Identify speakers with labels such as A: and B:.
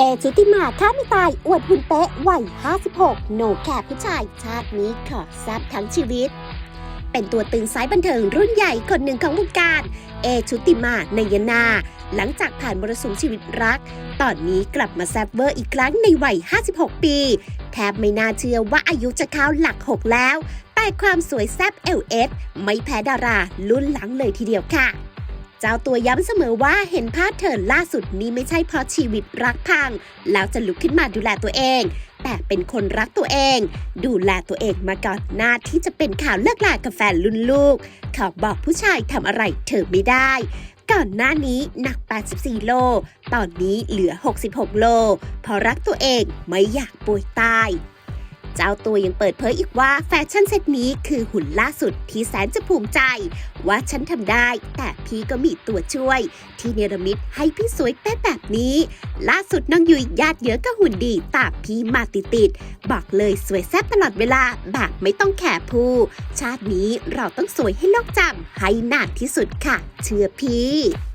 A: เอชุติมาฆ่าไม่ตาย อวดหุ่นเป๊ะวัย 56โนแคร์ผู้ชาย ชาตินี้ขอแซบทั้งชีวิต เป็นตัวตึงสายบันเทิงรุ่นใหญ่คนหนึ่งของวงการ เอชุติมาในยนา หลังจากผ่านมรสุมชีวิตรัก ตอนนี้กลับมาแซบเวอร์อีกครั้งในวัย 56 ปี แทบไม่น่าเชื่อว่าอายุจะเข้าหลัก 6 แล้ว แต่ความสวยแซบเอลเอสไม่แพ้ดารารุ่นหลังเลยทีเดียวค่ะ จ้าตัวย้ำเสมอว่าเห็นภาพเธอล่าสุดนี้ไม่ใช่เพราะชีวิตรักพัง แล้วจะลุกขึ้นมาดูแลตัวเอง แต่เป็นคนรักตัวเอง ดูแลตัวเองมาก่อนหน้าที่จะเป็นข่าวเลิกลากับแฟนรุ่นลูก เขาบอกผู้ชายทำอะไรเธอไม่ได้ก่อนหน้านี้หนัก 84 โล ตอนนี้เหลือ 66 โล เพราะรักตัวเองไม่อยากป่วยตาย เจ้าตัวยังเปิดเผยอีกว่าแฟชั่นเซตนี้คือหุ่นล่าสุดที่แสนจะภูมิใจ ว่าฉันทำได้ แต่พี่ก็มีตัวช่วย ที่เนรมิตให้พี่สวยเป๊ะแบบนี้ ล่าสุดน้องยุยญาติเยอะก็หุ่นดีตามพี่มาติดๆบอกเลยสวยแซ่บตลอดเวลาแบบไม่ต้องแข่ผู้ ชาตินี้เราต้องสวยให้โลกจำให้นานที่สุดค่ะ เชื่อพี่